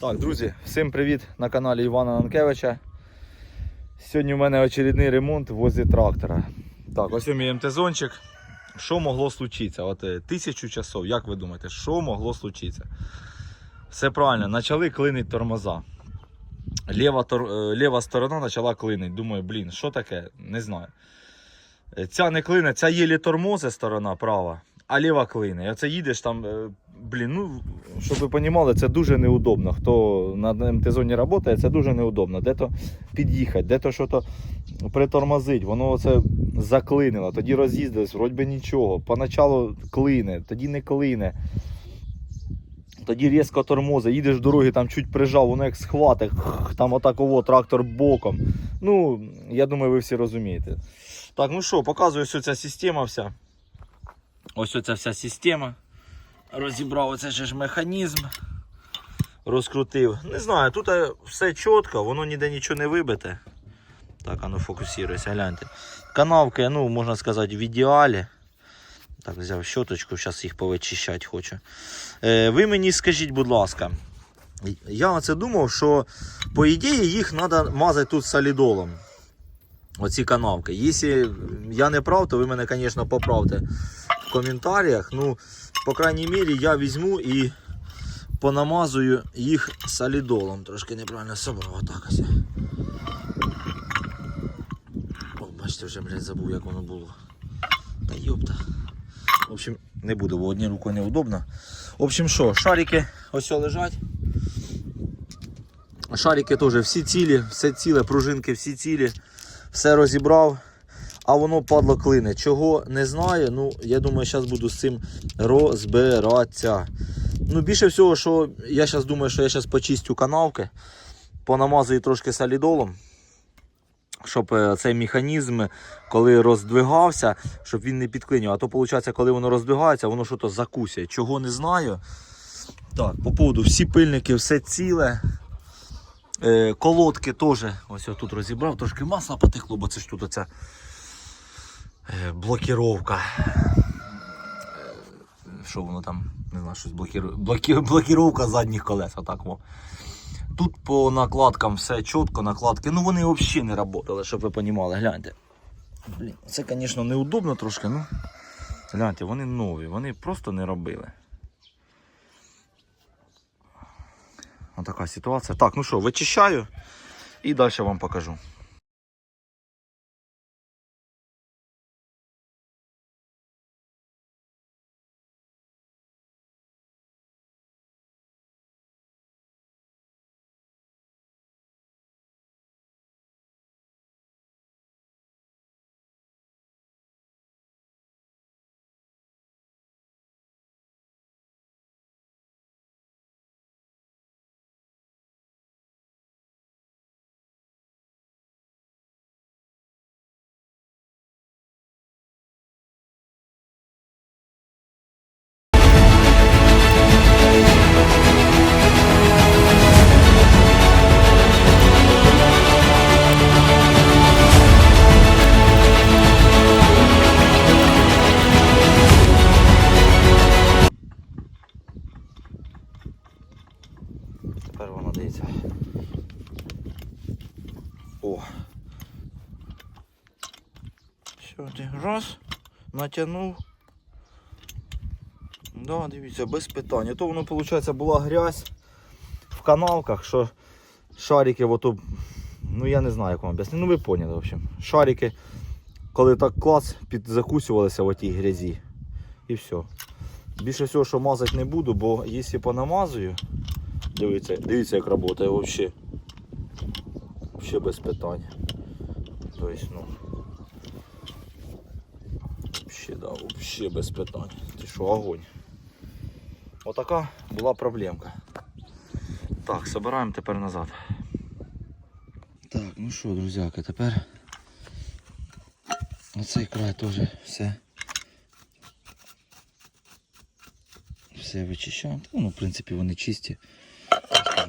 Так, друзі, всім привіт на каналі Івана Нанкевича. Сьогодні у мене очередний ремонт возле трактора. Так, ось мій МТ-зончик. Що могло случитися? От е, тисячу часов, як ви думаєте, що могло случитися? Все правильно, почали клинити тормоза. Ліва, тор... е, сторона почала клинити. Думаю, блін, що таке? Не знаю. Е, Ця не клине, ця єлі тормози сторона права, а ліва клине. Оце їдеш там, е, блін, ну, щоб ви розуміли, це дуже неудобно. Хто на МТ-зоні працює, це дуже неудобно. Де-то під'їхати, де-то що то притормозить, воно оце заклинило, тоді роз'їздилось, вроді би нічого. Поначалу клине, тоді не клине. Тоді різко тормози, їдеш в дорогі, там чуть прижав, воно як схватить, там отак ово, трактор боком. Ну, я думаю, ви всі розумієте. Так, ну що, показую ось ця система вся. Ось оця вся система. Розібрав оце ж механізм. Розкрутив. Не знаю, тут е, все чітко, воно ніде нічого не вибите. Так, а ну фокусируйся, гляньте. Канавки, ну, можна сказати, в ідеалі. Так, взяв щоточку, зараз їх повичищати хочу. Е, ви мені скажіть, будь ласка, я оце думав, що по ідеї їх треба мазати тут солідолом. Оці канавки. Якщо я не прав, то ви мене, звісно, поправте коментарях. Ну, по крайній мірі, я візьму і понамазую їх солідолом. Трошки неправильно собрав. Отак ось. О, бачите, вже, блядь, забув, як воно було. Та йопта. В общем, не буду, бо одні рукою неудобно. В общем, що, шарики ось лежать. Шарики теж всі цілі, все ціле, пружинки всі цілі, все розібрав, а воно падло клине. Чого не знаю, ну я думаю, зараз буду з цим розбиратися. Ну, більше всього, що я зараз думаю, що я зараз почистю канавки, понамазую трошки солідолом, щоб е, цей механізм, коли роздвигався, щоб він не підклинював. А то, виходить, коли воно роздвигається, воно щось закусяє. Чого не знаю. Так, по поводу всі пильники, все ціле. Е, колодки теж ось я тут розібрав, трошки масла потекло, бо це ж тут оця блокіровка. Е, Що воно там? Не знаю, щось блокірує. Блокі... Блокіровка задніх колес, отак. Во. Тут по накладкам все чітко, накладки. Ну вони взагалі не працювали, щоб ви розуміли. Гляньте. Це, звісно, неудобно трошки, ну. Гляньте, вони нові, вони просто не робили. Отака ситуація. Так, ну що, вичищаю і далі вам покажу. Натягнув. Да, дивіться, без питань. То воно, виходить, була грязь в канавках, що шарики, ото, ну я не знаю, як вам об'яснити. Ну ви поняли, в общем. Шарики, коли так клас, підзакусювалися в тій грязі. І все. Більше всього, що мазати не буду, бо якщо понамазую, Дивіться, дивіться, як працює взагалі. Взагалі без питань. Тобто, ну. Взагалі, да, взагалі без питань. Ти що, огонь. Отака була проблемка. Так, збираємо тепер назад. Так, ну що, друзяки, тепер оцей край теж все. Все вичищаємо. Ну, в принципі, вони чисті.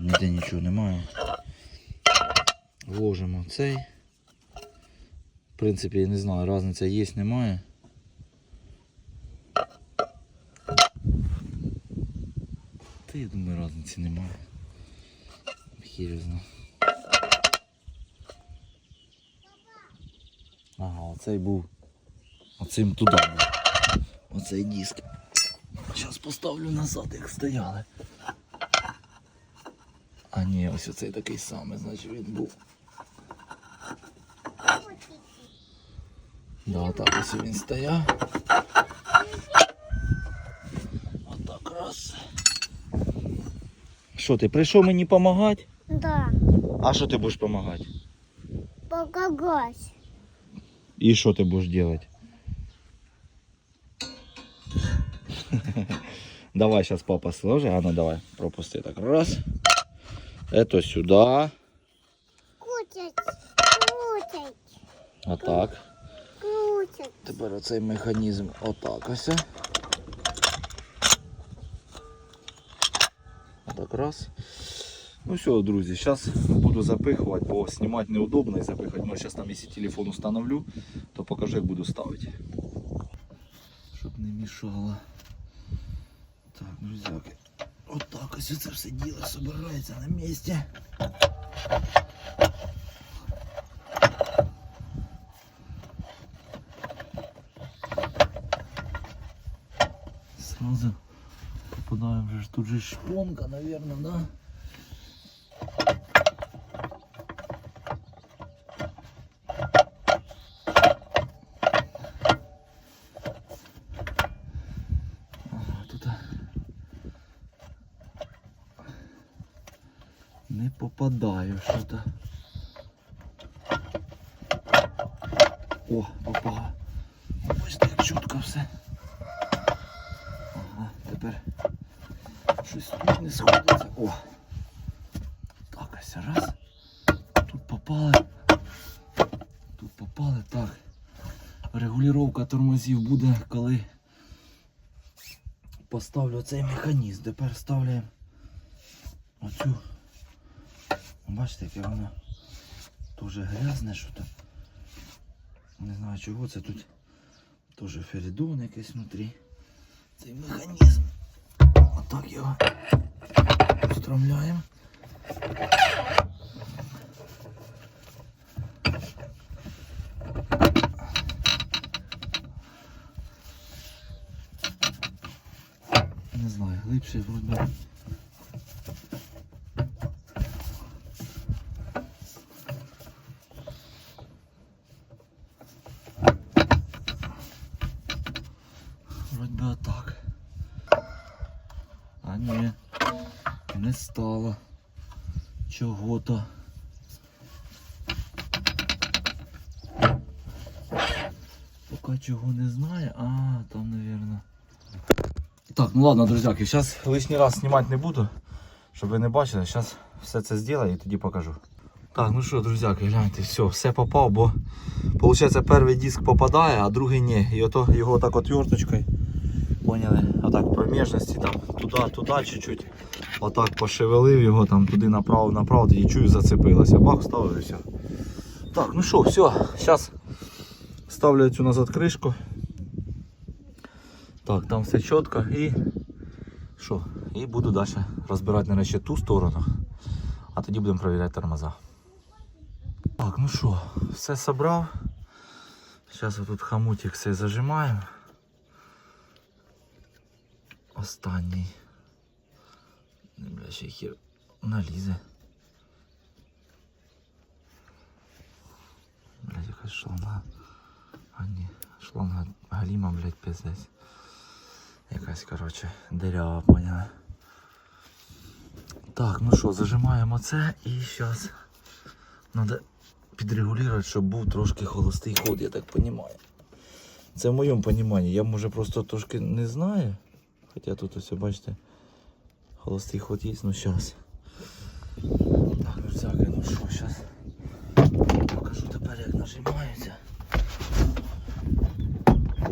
Ніде нічого немає. Вложимо цей. В принципі, я не знаю, різниця є, немає. Я думаю, різниці немає. серйозно. Ага, оцей був. Оцим туди був. Оцей диск. Зараз поставлю назад, як стояли. А ні, ось оцей такий самий, значить він був. Да, так ось він стояв. Що, ти прийшов мені допомагати? Да, А що ти будеш допомагати? покагась. І що ти будеш робити? давай сейчас папа сложи. А ну давай, пропусти так. Раз. Это сюда. Крутять, крутять, Отак. крутять. Тепер оцей механізм отак ось. Отак раз. Ну все, друзі, зараз буду запихувати, бо знімати неудобно і запихати. Може зараз там, якщо телефон установлю, то покажу, як буду ставити. Щоб не мішало. Так, друзяки. Отак ось це все діло збирається на місці. Сразу попадаем же тут же шпонка, наверное, да? Ага, тут а, не попадаю что-то. О, попало. Ось так чітко все. Ага, тепер щось тут не сходиться. О! Так, ось раз. Тут попали. Тут попали. Так. Регулювання тормозів буде, коли поставлю цей механізм. Тепер ставляємо оцю. Бачите, яке воно дуже грязне, що то. Не знаю чого це тут. Теж феридон якийсь внутрі. Цей механізм. Отак його встромляємо. Не знаю, глибше вроде. Вроде би отак. А ні, не стало чого-то. Поки чого не знаю. А, там, наверное. Так, ну ладно, друзяки, зараз лишній раз знімати не буду, щоб ви не бачили. Зараз все це зроблю і тоді покажу. Так, ну що, друзяки, гляньте, все, все попав, бо виходить перший диск попадає, а другий ні. І ото його так отверточкою. Поняли? Отак проміжності там туди, туди чуть-чуть. Отак пошевелив його там туди направо, направо, тоді чую, зацепилося. Бах, ставив і все. Так, ну що, все, зараз ставлю цю назад кришку. Так, там все чітко і що? І буду далі розбирати нарешті ту сторону, а тоді будемо перевіряти тормоза. Так, ну що, все зібрав. Зараз тут хомутик все зажимаю. Останній. Не, Бля, ще хір налізе. Блядь, якась шланга. А ні, шланга галіма, блядь, пиздець. Якась, коротше, дирява, поняла. Так, ну що, зажимаємо це і зараз треба підрегулювати, щоб був трошки холостий ход, я так розумію. Це в моєму розумінні. Я може просто трошки не знаю. Хоча тут ось, бачите, холостий ход є, ну зараз. Так, всяке, ну що, зараз покажу тепер, як нажимається.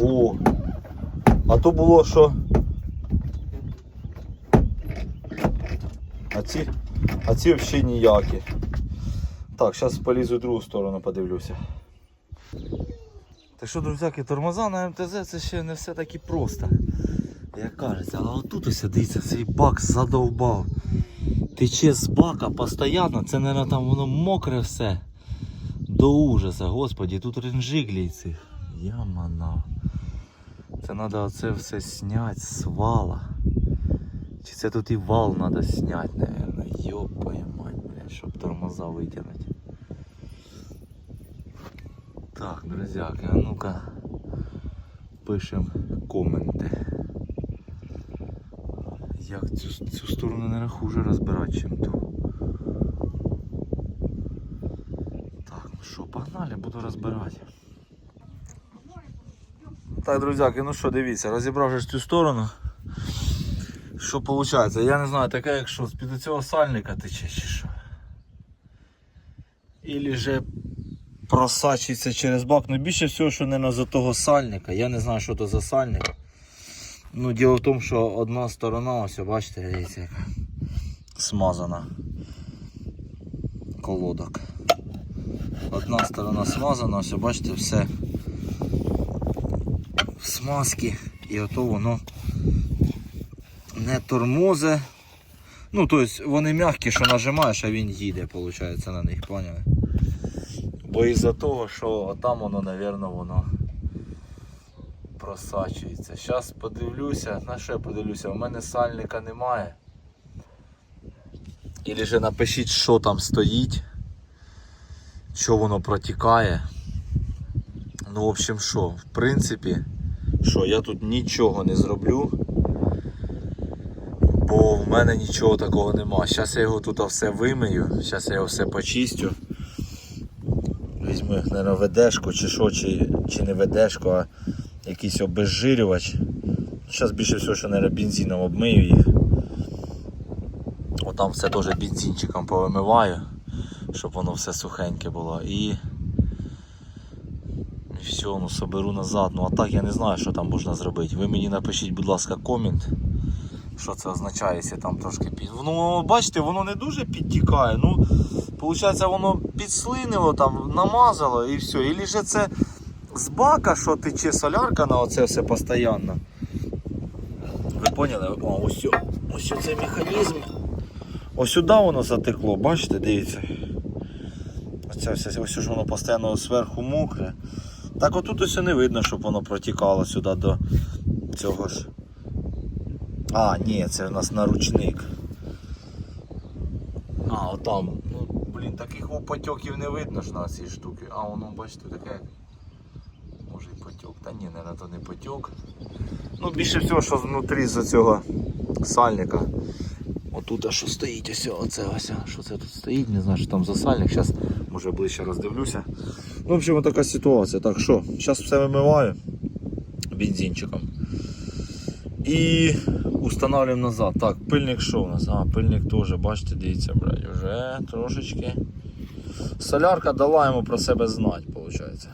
О! А то було що. А ці, а ці взагалі ніякі. Так, зараз полізу в другу сторону, подивлюся. Так що, друзяки, тормоза на МТЗ це ще не все так і просто. Як кажеться, але отут ось дивіться, цей бак задовбав. тече з бака постійно, це, мабуть, там воно мокре все. До ужаса, господі, тут ренжиглі ці. Ямана. Це треба оце все зняти з вала. Чи це тут і вал треба зняти, наверное. Йопає мать, блядь, щоб тормоза витягнути. Так, друзяки, а ну-ка пишем коменти. Як цю, цю сторону не хуже розбирати, чим ту. Так, ну що, погнали, буду розбирати. Так, друзяки, ну що, дивіться, розібрав вже ж цю сторону. Що виходить? Я не знаю, таке, якщо з-під цього сальника тече чи що. Ілі же просачується через бак. Ну більше всього, що не за того сальника. Я не знаю, що то за сальник. Ну, діло в тому, що одна сторона, ось бачите, дивіться, яка смазана. Колодок. Одна сторона смазана, ось бачите, все в смазки. І ото воно не тормозе. Ну, тобто вони м'які, що нажимаєш, а він їде, виходить, на них, поняли? Бо із-за того, що там воно, напевно, воно просачується. Зараз подивлюся, на що я подивлюся, у мене сальника немає. Ілі же напишіть, що там стоїть, що воно протікає. Ну, в общем, що, в принципі, що я тут нічого не зроблю, бо в мене нічого такого нема. Зараз я його тут все вимию, зараз я його все почистю. Візьму, мабуть, ведешку чи що, чи, чи не ведешку, а якийсь обезжирювач. Зараз більше всього, що мабуть, бензином обмию їх. Отам все теж бензинчиком повимиваю, щоб воно все сухеньке було. І, і все, ну соберу назад. Ну а так я не знаю, що там можна зробити. Ви мені напишіть, будь ласка, комент. Що це означає, якщо там трошки під. Ну, бачите, воно не дуже підтікає. Ну, виходить, воно підслинило, там, намазало і все. Ілі же це з бака, що тече солярка на оце все постійно. Ви поняли? О, ось, ось цей механізм. Ось сюди воно затекло, бачите, дивіться. Оце все, ось ж воно постійно зверху мокре. Так отут ось не видно, щоб воно протікало сюди до цього ж. А, ні, це у нас наручник. А, отам. Ну, блін, таких о, потьоків не видно ж на цій штуки. А воно, бачите, таке. Потьок. Та ні, не то не потьок. Ну, більше всього, що внутрі з цього сальника. Отут, а що стоїть, ось оце ось. Що це тут стоїть? Не знаю, що там за сальник. Зараз може ближче роздивлюся. Ну, в общем, така ситуація. Так що, зараз все вимиваю бензинчиком. І устанавливаємо назад. Так, пильник що у нас? А, пильник теж, бачите, дивіться, брать, вже трошечки. Солярка дала йому про себе знати, виходить.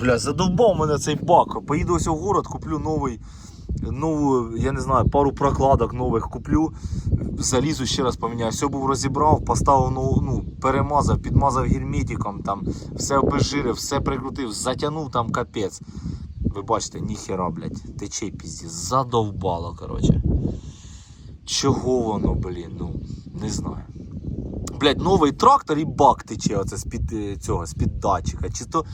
Бля, задовбав мене цей бак. Поїду ось у город, куплю новий, нову, я не знаю, пару прокладок нових куплю. Залізу ще раз поміняю. Все був розібрав, поставив ну, ну, перемазав, підмазав герметиком, там, все обезжирив, все прикрутив, затягнув там капець. Ви бачите, ніхера, блядь, тече пізді, задовбало, коротше. Чого воно, блін, ну, не знаю. Блядь, новий трактор і бак тече оце з-під е, цього, з-під датчика. Чи, то,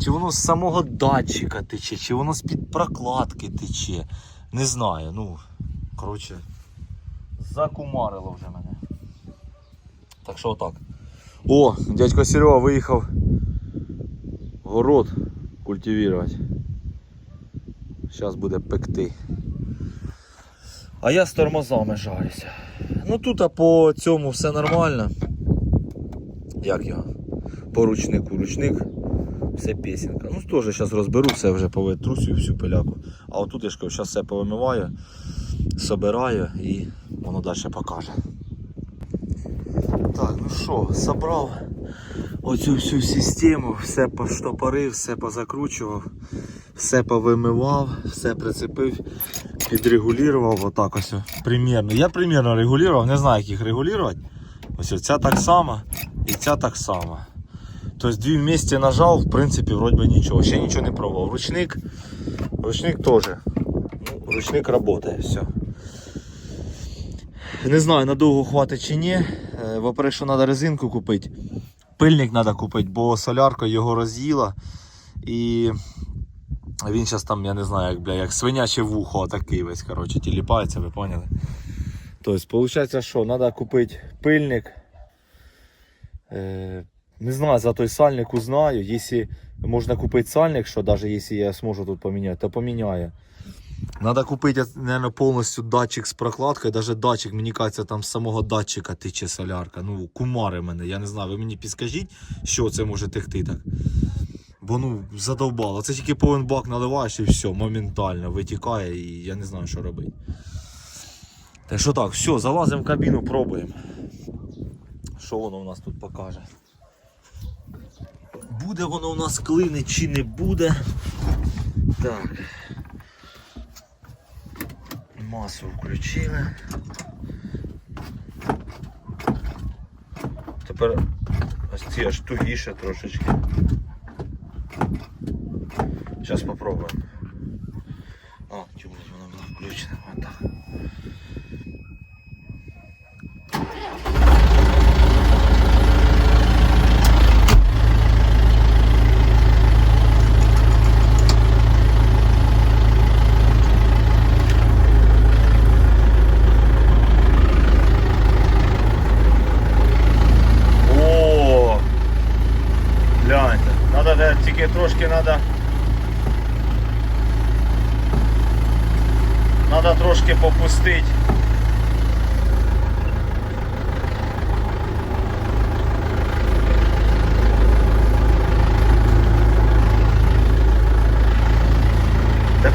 чи воно з самого датчика тече, чи воно з-під прокладки тече. Не знаю, ну, коротше, закумарило вже мене. Так що отак. О, дядько Серега виїхав город культивувати. Зараз буде пекти. А я з тормозами жарюся. Ну тут а по цьому все нормально. Як його? По ручнику. Ручник, все пісенька. Ну теж зараз розберу, все вже повитрусю всю пиляку. А отут я ж кажу, зараз все повимиваю, собираю і воно далі покаже. Так, ну що, собрав оцю всю систему, все поштопорив, все позакручував, все повимивав, все прицепив, підрегулював отак ось. Примірно. Я примірно регулював, не знаю, як їх регулювати. Ось ця так само і ця так само. Тобто дві вместе нажав, в принципі, вроді би нічого. Ще нічого не пробував. Ручник, ручник теж. Ну, ручник працює, все. Не знаю, надовго хватить чи ні. Е, Во-перше, що треба резинку купити. Пильник треба купити, бо солярка його роз'їла. І він зараз там, я не знаю, як, бля, як свиняче вухо, такий весь, коротше, тіліпається, ви поняли? Тобто, виходить, що треба купити пильник. Е, не знаю, за той сальник узнаю. Якщо можна купити сальник, що навіть якщо я зможу тут поміняти, то поміняю. Надо купити, наверное, повністю датчик з прокладкою. Даже датчик, мені кажеться, там з самого датчика тече солярка. Ну, кумари мене, я не знаю. Ви мені підскажіть, що це може текти так. Бо ну задовбало. Це тільки повен бак наливаєш і все, моментально витікає, і я не знаю, що робити. Так що так, все, залазимо в кабіну, пробуємо. Що воно у нас тут покаже? Буде воно у нас клини чи не буде. Так. Масу включили. Тепер ось ці аж тугіше трошечки. Зараз попробуємо. А, чому ж вона була включена? Отак. О! Гляньте, надо де- тільки трошки надо. Надо трошки попустити.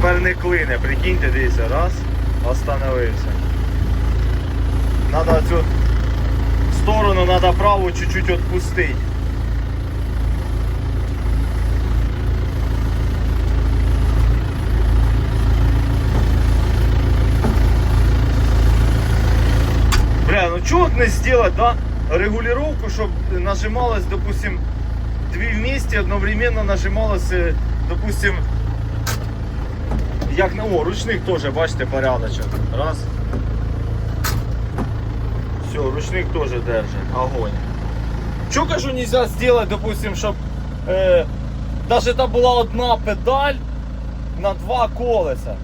Тепер не клине, прикиньте, дивіться, раз, остановився. Надо цю сторону надо праву чуть-чуть отпустить. Бля, ну чего не сделать, да? Регулировку, чтобы нажималось, допустим, две вместе одновременно нажималось, э, допустим, як на о, ручник теж, бачите, порядочок. Раз. Все, ручник тоже держит. Огонь. Что кажу нельзя сделать, допустим, чтобы э, даже там була одна педаль на два колеса.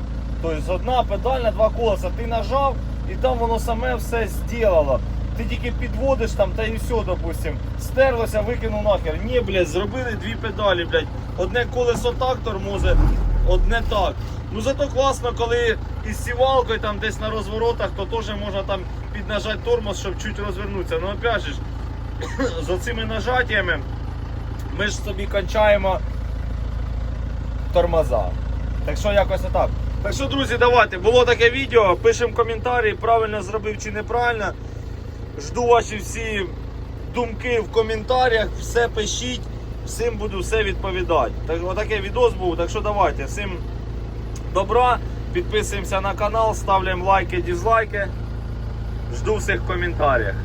Тобто одна педаль на два колеса. Ти нажав і там воно саме все зробило. Ти тільки підводиш там та і все, допустим. Стерлося, викинув нахер. Ні, блядь, зробили дві педалі, блядь. Одне колесо так тормозить, одне так. Ну зато класно, коли із сівалкою там десь на розворотах, то теж можна там піднажати тормоз, щоб чуть розвернутися. Ну опять же, з оцими нажаттями ми ж собі кончаємо тормоза. Так що якось отак. Так що, друзі, давайте. Було таке відео. Пишемо коментарі, правильно зробив чи неправильно. Жду ваші всі думки в коментарях, все пишіть, всім буду все відповідати. Так, отаке відос був. Так що давайте, всім добра, підписуємося на канал, ставляємо лайки, дізлайки. Жду всіх в коментарях.